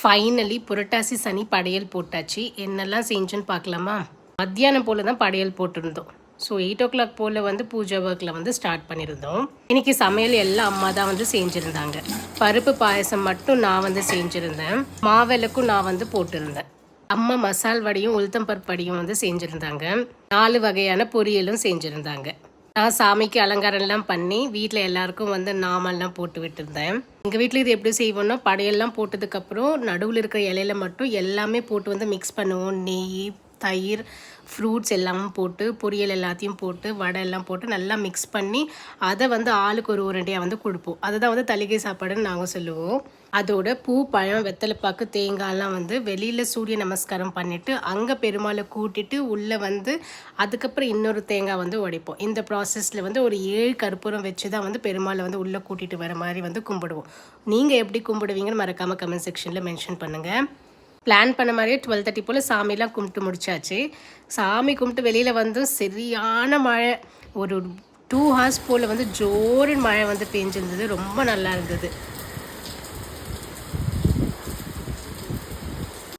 Finally புரட்டாசி சனி படையல் போட்டாச்சு. என்னெல்லாம் செஞ்சோன்னு பார்க்கலாமா? மத்தியானம் போல் தான் படையல் போட்டிருந்தோம். ஸோ எயிட் ஓ கிளாக் போல் வந்து பூஜை ஒர்க்கில் வந்து ஸ்டார்ட் பண்ணியிருந்தோம். இன்னைக்கு சமையல் எல்லாம் அம்மா தான் வந்து செஞ்சுருந்தாங்க. பருப்பு பாயசம் மட்டும் நான் வந்து செஞ்சுருந்தேன். மாவிளக்கும் நான் வந்து போட்டிருந்தேன். அம்மா மசால் வடையும் உளுத்தம் பருப்பு வடையும் வந்து செஞ்சுருந்தாங்க. நாலு வகையான பொரியலும் செஞ்சுருந்தாங்க. நான் சாமிக்கு அலங்காரம்லாம் பண்ணி வீட்டில் எல்லாருக்கும் வந்து நாமெல்லாம் போட்டு விட்டுருந்தேன். எங்கள் வீட்டில் இது எப்படி செய்வோம்னா படையெல்லாம் போட்டதுக்கப்புறம் நடுவில் இருக்கிற இலையில மட்டும் எல்லாமே போட்டு வந்து மிக்ஸ் பண்ணுவோம். நெய் தயிர் ஃப்ரூட்ஸ் எல்லாமும் போட்டு பொரியல் எல்லாத்தையும் போட்டு வடை எல்லாம் போட்டு நல்லா மிக்ஸ் பண்ணி அதை வந்து ஆளுக்கு ஒரு உருண்டையாக வந்து கொடுப்போம். அதுதான் வந்து தலிகை சாப்பாடுன்னு நாங்கள் சொல்லுவோம். அதோட பூ பழம் வெத்தலைப்பாக்கு தேங்காய்லாம் வந்து வெளியில் சூரிய நமஸ்காரம் பண்ணிவிட்டு அங்கே பெருமாளை கூட்டிட்டு உள்ளே வந்து அதுக்கப்புறம் இன்னொரு தேங்காய் வந்து உடைப்போம். இந்த ப்ராசஸில் வந்து ஒரு ஏழு கற்பூரம் வச்சு தான் வந்து பெருமாளை வந்து உள்ளே கூட்டிகிட்டு வர மாதிரி வந்து கும்பிடுவோம். நீங்கள் எப்படி கும்பிடுவீங்கன்னு மறக்காமல் கமெண்ட் செக்ஷனில் மென்ஷன் பண்ணுங்கள் பிளான் பண்ண மாதிரியே டுவெல் தேர்ட்டி போல் சாமிலாம் கும்பிட்டு முடிச்சாச்சு. சாமி கும்பிட்டு வெளியில் வந்து சரியான மழை. ஒரு டூ ஹார்ஸ் போல் வந்து ஜோரின் மழை வந்து பெஞ்சிருந்தது. ரொம்ப நல்லா இருந்தது.